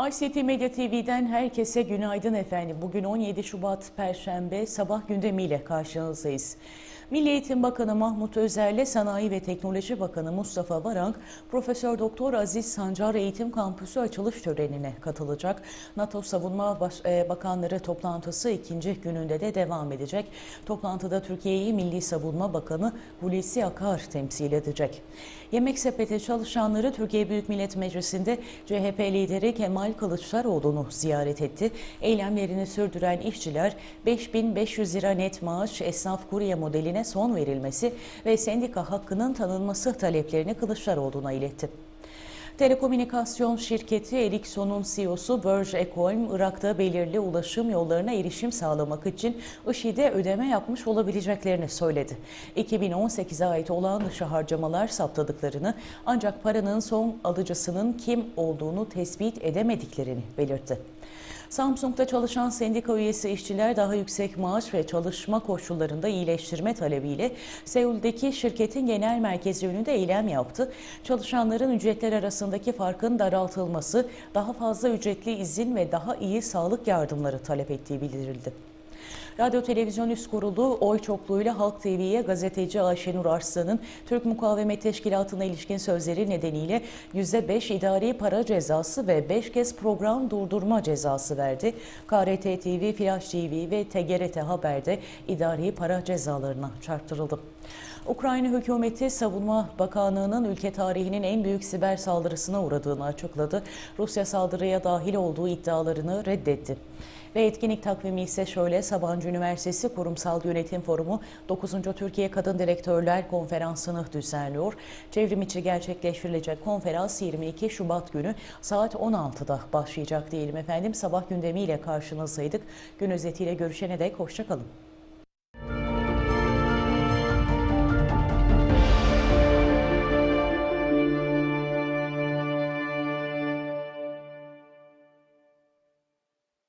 ICT Medya TV'den herkese günaydın efendim. Bugün 17 Şubat Perşembe sabah gündemiyle karşınızdayız. Milli Eğitim Bakanı Mahmut Özer'le Sanayi ve Teknoloji Bakanı Mustafa Varank, Profesör Doktor Aziz Sancar Eğitim Kampüsü açılış törenine katılacak. NATO Savunma e, Bakanları toplantısı ikinci gününde de devam edecek. Toplantıda Türkiye'yi Milli Savunma Bakanı Hulusi Akar temsil edecek. Yemek sepeti çalışanları Türkiye Büyük Millet Meclisi'nde CHP lideri Kemal Kılıçdaroğlu'nu ziyaret etti. Eylemlerini sürdüren işçiler 5500 lira net maaş, esnaf kurye modeline son verilmesi ve sendika hakkının tanınması taleplerini Kılıçdaroğlu'na iletti. Telekomünikasyon şirketi Ericsson'un CEO'su Verge Ekholm, Irak'ta belirli ulaşım yollarına erişim sağlamak için IŞİD'e ödeme yapmış olabileceklerini söyledi. 2018'e ait olağan dışı harcamalar saptadıklarını ancak paranın son alıcısının kim olduğunu tespit edemediklerini belirtti. Samsung'da çalışan sendika üyesi işçiler daha yüksek maaş ve çalışma koşullarında iyileştirme talebiyle Seul'deki şirketin genel merkezi önünde eylem yaptı. Çalışanların ücretler arasındaki farkın daraltılması, daha fazla ücretli izin ve daha iyi sağlık yardımları talep ettiği bildirildi. Radyo Televizyon Üst Kurulu oy çokluğuyla Halk TV'ye gazeteci Ayşenur Arslan'ın Türk Mukavemet Teşkilatı'na ilişkin sözleri nedeniyle %5 idari para cezası ve 5 kez program durdurma cezası verdi. KRT TV, Flash TV ve TGRT Haber'de idari para cezalarına çarptırıldı. Ukrayna hükümeti Savunma Bakanlığı'nın ülke tarihinin en büyük siber saldırısına uğradığını açıkladı. Rusya saldırıya dahil olduğu iddialarını reddetti. Ve etkinlik takvimi ise şöyle Sabancı Üniversitesi Kurumsal Yönetim Forumu 9. Türkiye Kadın Direktörler Konferansı'nı düzenliyor. Çevrim içi gerçekleştirilecek konferans 22 Şubat günü saat 16'da başlayacak diyelim efendim. Sabah gündemiyle karşınızdaydık. Gün özetiyle görüşene dek hoşçakalın.